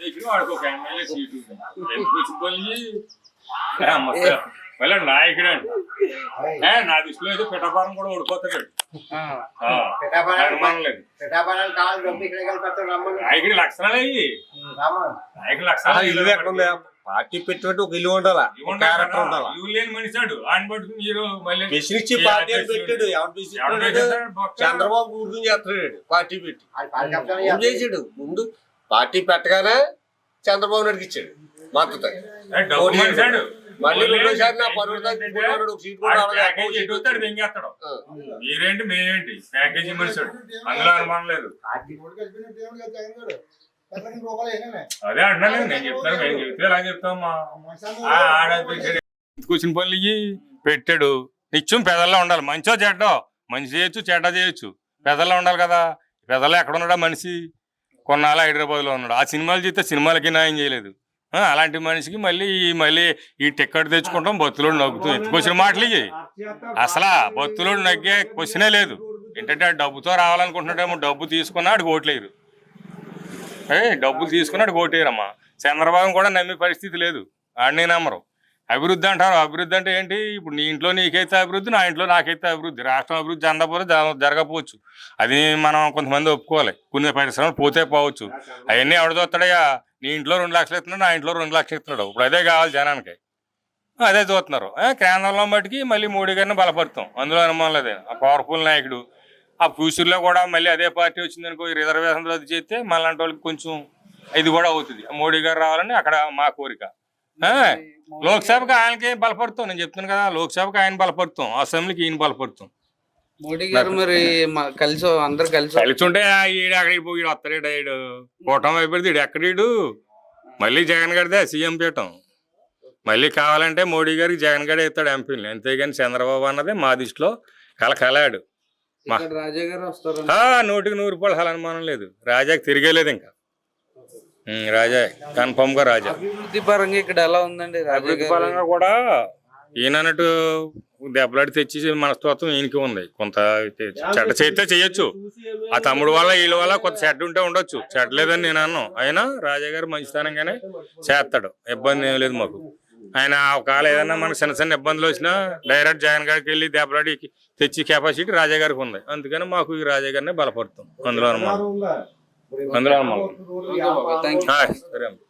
దగ్గర వాడికి ఒక ఎమ్మెల్యే సీటు ఎందుకు వచ్చి పోయి మళ్ళీ నాయకుడు అండి ఏ, నా దృష్టిలో అయితే పిఠాపురం కూడా ఓడిపోతాడు ఇక్కడ నాయకుడి లక్షణాలు అయ్యి నాయకుడి లక్షణాలు ఇల్లు పార్టీ పెట్టినట్టు ఒక ఇల్లు ఉండాలా? క్యారెక్టర్ ఉండాలా ఇవి లేని మనిషాడు. ఆయన పట్టుకుని మీరు మళ్ళీ మిషన్ ఇచ్చి ఏ పార్టీ? పెట్టాడు. చంద్రబాబు ఊరికి చేస్తున్నాడు పార్టీ పెట్టి. చేసాడు? ముందు పార్టీ పెట్టగానే చంద్రబాబు నాయుడుకి ఇచ్చాడు. మద్దతు మళ్ళీ రెండోసారి నా సీట్ కూడా మీరేంటి మేమేంటి? ప్యాకేజీ మనిషాడు అందులో అనుమానం లేదు. అదే అంటున్నాను నేను చెప్తాను మేము చెప్తే ఎలా చెప్తామా కూర్చుని పనులు ఇయ్యి. పెట్టాడు. నిత్యం పెదల్లో ఉండాలి. మంచో చెడ్డో. మంచి చేయొచ్చు చెడ్డ చేయొచ్చు. పెదల్లో ఉండాలి కదా. పెదల్లో ఎక్కడ ఉన్నాడా మనిషి? కొన్నాళ్ళు హైదరాబాద్లో ఉన్నాడు. ఆ సినిమాలు చేస్తే సినిమాలకి న్యాయం చేయలేదు. అలాంటి మనిషికి మళ్ళీ మళ్ళీ ఈ టిక్కెట్ తెచ్చుకుంటాం బొత్తులోడు నవ్వుతూ. ఎత్తుకొచ్చిన మాటలు ఇవి అసలు బొత్తులోడు నగ్గే క్వశ్చనే లేదు. ఏంటంటే ఆ డబ్బుతో రావాలనుకుంటున్నాడేమో డబ్బు తీసుకున్నాడు ఓట్లేరు ఏ డబ్బులు తీసుకున్నాడు ఓటేరమ్మా చంద్రబాబు కూడా నమ్మే పరిస్థితి లేదు. ఆడనే నమ్మరు. అభివృద్ధి అంటారు. అభివృద్ధి అంటే ఏంటి? ఇప్పుడు నీ ఇంట్లో నీకైతే అభివృద్ధి నా ఇంట్లో నాకైతే అభివృద్ధి. రాష్ట్రం అభివృద్ధి అందకపోతే జరగకపోవచ్చు. అది మనం కొంతమంది ఒప్పుకోవాలి. కొన్ని పరిశ్రమలు పోతే పోవచ్చు. అవన్నీ ఎవడదోస్తాడయ్యా నీ ఇంట్లో రెండు లక్షలు ఇస్తున్నాడు నా ఇంట్లో రెండు లక్షలు ఇస్తున్నాడు. ఇప్పుడు అదే కావాలి జనానికి. అదే చూస్తున్నారు. కేంద్రంలో మట్టుకి మళ్ళీ మోడీ గారిని బలపడతాం అందులో అనుమానం లేదు. ఆ పవర్ఫుల్ నాయకుడు. ఆ ఫ్యూచర్లో కూడా మళ్ళీ అదే పార్టీ వచ్చిందనుకో ఈ రిజర్వేషన్ రద్దు చేస్తే మళ్ళీ వాళ్ళకి కొంచెం ఇది కూడా అవుతుంది. మోడీ గారు రావాలని అక్కడ మా కోరిక. లోక్సభకి ఆయనకి బలపడతాం నేను చెప్తున్నాను కదా లోక్సభకి ఆయన బలపడతాం అసెంబ్లీకి ఈయన బలపడతాం. మోడీ గారు మరి కలిసి అందరు కలిసి కలిసి ఉంటే ఆ ఈడు అక్కడికి పోయి వస్తాడు ఈడు? కూటమి అయిపోయింది ఈడు ఎక్కడీడు మళ్ళీ జగన్ గడిదే సీఎం పీఠం. మళ్ళీ కావాలంటే మోడీ గారికి జగన్ గడే ఇస్తాడు ఎంపీని అంతేగాని చంద్రబాబు అన్నది మా దృష్టిలో కల కలాడు రాజా గారు వస్తారు ఆ, నూటికి నూరు రూపాయలు అసలు అనుమానం లేదు. రాజాకి తిరిగేలేదు ఇంకా. రాజా కన్ఫర్మ్గా రాజా. అభివృద్ధి పరంగా ఇక్కడ ఎలా ఉందండి అభివృద్ధి పరంగా కూడా ఈయన అన్నట్టు దెబ్బలాడి తెచ్చి మనస్తత్వం ఈయనకి ఉంది. కొంత చెడ్డ చేస్తే చేయొచ్చు. ఆ తమ్ముడు వల్ల వీళ్ళ వల్ల కొంత చెడ్డ ఉంటే ఉండొచ్చు. చెడ్డ లేదని నేను అన్నాను అయినా రాజా గారు మంచితనంగానే చేస్తాడు. ఇబ్బంది ఏం లేదు మాకు. ఆయన ఒకవేళ ఏదైనా మనకు చిన్న చిన్న ఇబ్బందులు వచ్చినా డైరెక్ట్ జగన్ గారికి వెళ్ళి దెబ్బలాడి తెచ్చి కెపాసిటీ రాజా గారికి ఉంది. అందుకని మాకు ఈ రాజా గారిని బలపడతాం అందులో అనుమానం థ్యాంక్ యూ.